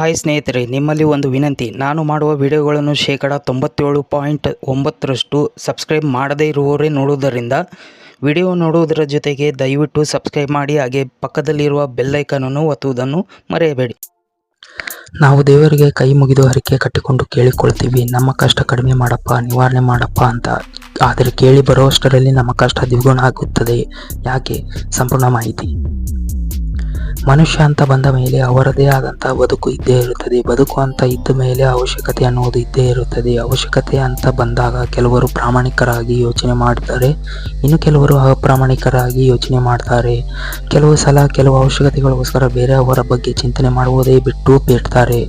Hi ಸ್ನೇಹಿತರೆ, ನಿಮ್ಮಲ್ಲಿ ಒಂದು ವಿನಂತಿ. ನಾನು ಮಾಡುವ ವಿಡಿಯೋಗಳನ್ನು ಶೇಕಡ ತೊಂಬತ್ತೇಳು ಪಾಯಿಂಟ್ ಒಂಬತ್ತರಷ್ಟು ಸಬ್ಸ್ಕ್ರೈಬ್ ಮಾಡದೇ ಇರುವವರೇ ನೋಡುವುದರಿಂದ ವಿಡಿಯೋ ನೋಡುವುದರ ಜೊತೆಗೆ ದಯವಿಟ್ಟು ಸಬ್ಸ್ಕ್ರೈಬ್ ಮಾಡಿ, ಹಾಗೆ ಪಕ್ಕದಲ್ಲಿರುವ ಬೆಲ್ಲೈಕನನ್ನು ಒತ್ತುವುದನ್ನು ಮರೆಯಬೇಡಿ. ನಾವು ದೇವರಿಗೆ ಕೈ ಮುಗಿದು ಹರಿಕೆ ಕಟ್ಟಿಕೊಂಡು ಕೇಳಿಕೊಳ್ತೀವಿ ನಮ್ಮ ಕಷ್ಟ ಕಡಿಮೆ ಮಾಡಪ್ಪ, ನಿವಾರಣೆ ಮಾಡಪ್ಪ ಅಂತ. ಆದರೆ ಕೇಳಿ ಬರುವಷ್ಟರಲ್ಲಿ ನಮ್ಮ ಕಷ್ಟ ದ್ವಿಗುಣ ಆಗುತ್ತದೆ. ಯಾಕೆ? ಸಂಪೂರ್ಣ ಮಾಹಿತಿ. ಮನುಷ್ಯ ಅಂತ ಬಂದ ಮೇಲೆ ಅವರದೇ ಆದಂತಹ ಬದುಕು ಇದ್ದೇ ಇರುತ್ತದೆ. ಬದುಕು ಅಂತ ಇದ್ದ ಮೇಲೆ ಅವಶ್ಯಕತೆ ಅನ್ನುವುದು ಇದ್ದೇ ಇರುತ್ತದೆ. ಅವಶ್ಯಕತೆ ಅಂತ ಬಂದಾಗ ಕೆಲವರು ಪ್ರಾಮಾಣಿಕರಾಗಿ ಯೋಚನೆ ಮಾಡ್ತಾರೆ. ಇನ್ನು ಕೆಲವರು ಅಪ್ರಾಮಾಣಿಕರಾಗಿ ಯೋಚನೆ ಮಾಡ್ತಾರೆ. ಕೆಲವು ಸಲ ಕೆಲವು ಅವಶ್ಯಕತೆಗಳಿಗೋಸ್ಕರ ಬೇರೆಯವರ ಬಗ್ಗೆ ಚಿಂತನೆ ಮಾಡುವುದೇ ಬಿಟ್ಟು ಬಿಡ್ತಾರೆ.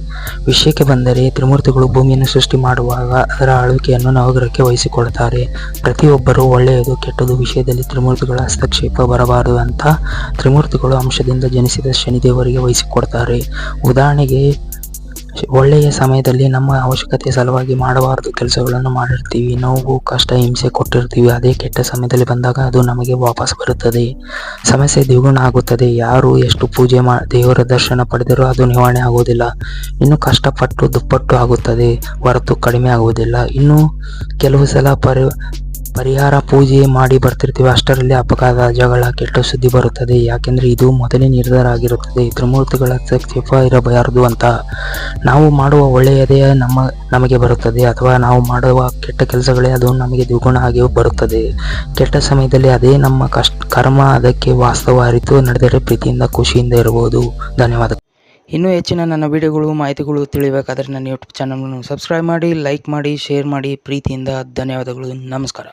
ವಿಷಯಕ್ಕೆ ಬಂದರೆ ತ್ರಿಮೂರ್ತಿಗಳು ಭೂಮಿಯನ್ನು ಸೃಷ್ಟಿ ಮಾಡುವಾಗ ಅದರ ಆಳ್ವಿಕೆಯನ್ನು ನವಗ್ರಹಕ್ಕೆ ವಹಿಸಿಕೊಳ್ತಾರೆ ಪ್ರತಿಯೊಬ್ಬರು ಒಳ್ಳೆಯದು ಕೆಟ್ಟದು ವಿಷಯದಲ್ಲಿ ತ್ರಿಮೂರ್ತಿಗಳ ಹಸ್ತಕ್ಷೇಪ ಬರಬಾರದು ಅಂತ ತ್ರಿಮೂರ್ತಿಗಳು ಅಂಶದಿಂದ ಜನಿಸಿದ ಶನಿದೇವರಿಗೆ ವಹಿಸಿಕೊಡ್ತಾರೆ. ಉದಾಹರಣೆಗೆ, ಒಳ್ಳೆಯ ಸಮಯದಲ್ಲಿ ನಮ್ಮ ಅವಶ್ಯಕತೆ ಸಲುವಾಗಿ ಮಾಡಬಾರದು ಕೆಲಸಗಳನ್ನು ಮಾಡಿರ್ತೀವಿ, ನೋವು, ಕಷ್ಟ, ಹಿಂಸೆ ಕೊಟ್ಟಿರ್ತೀವಿ, ಅದೇ ಕೆಟ್ಟ ಸಮಯದಲ್ಲಿ ಬಂದಾಗ ಅದು ನಮಗೆ ವಾಪಸ್ ಬರುತ್ತದೆ. ಸಮಸ್ಯೆ ದ್ವಿಗುಣ ಆಗುತ್ತದೆ. ಯಾರು ಎಷ್ಟು ಪೂಜೆ ಮಾ, ದೇವರ ದರ್ಶನ ಪಡೆದರೂ ಅದು ನಿವಾರಣೆ ಆಗುವುದಿಲ್ಲ. ಇನ್ನು ಕಷ್ಟಪಟ್ಟು ದುಪ್ಪಟ್ಟು ಆಗುತ್ತದೆ, ಹೊರತು ಕಡಿಮೆ ಆಗುವುದಿಲ್ಲ. ಇನ್ನು ಕೆಲವು ಸಲ ಪರಿ ಪರಿಹಾರ ಪೂಜೆ ಮಾಡಿ ಬರ್ತಿರ್ತೀವಿ. ಅಷ್ಟರಲ್ಲಿ ಅಪಘಾತ ಜಗಳ ಕೆಟ್ಟ ಸುದ್ದಿ ಬರುತ್ತದೆ. ಯಾಕೆಂದ್ರೆ ಇದು ಮೊದಲೇ ನಿರ್ಧಾರ ಆಗಿರುತ್ತದೆ. ತ್ರಿಮೂರ್ತಿಗಳ ಕ್ಷೇಪ ಇರಬಾರದು ಅಂತ ನಾವು ಮಾಡುವ ಒಳ್ಳೆಯದೇ ನಮ್ಮ, ನಮಗೆ ಬರುತ್ತದೆ. ಅಥವಾ ನಾವು ಮಾಡುವ ಕೆಟ್ಟ ಕೆಲಸಗಳೇ ಅದು ನಮಗೆ ದ್ವಿಗುಣ ಆಗಿಯೂ ಬರುತ್ತದೆ. ಕೆಟ್ಟ ಸಮಯದಲ್ಲಿ ಅದೇ ನಮ್ಮ ಕಷ್ಟ, ಕರ್ಮ ಅದಕ್ಕೆ ವಾಸ್ತವ ಅರಿತು ನಡೆದರೆ ಪ್ರೀತಿಯಿಂದ, ಖುಷಿಯಿಂದ ಇರಬಹುದು. ಧನ್ಯವಾದ. ಇನ್ನೂ ಹೆಚ್ಚಿನ ನನ್ನ ವಿಡಿಯೋಗಳು, ಮಾಹಿತಿಗಳು ತಿಳಿಬೇಕಾದ್ರೆ ನನ್ನ ಯೂಟ್ಯೂಬ್ ಚಾನಲನ್ನು ಸಬ್ಸ್ಕ್ರೈಬ್ ಮಾಡಿ ಲೈಕ್ ಮಾಡಿ ಶೇರ್ ಮಾಡಿ ಪ್ರೀತಿಯಿಂದ ಧನ್ಯವಾದಗಳು. ನಮಸ್ಕಾರ.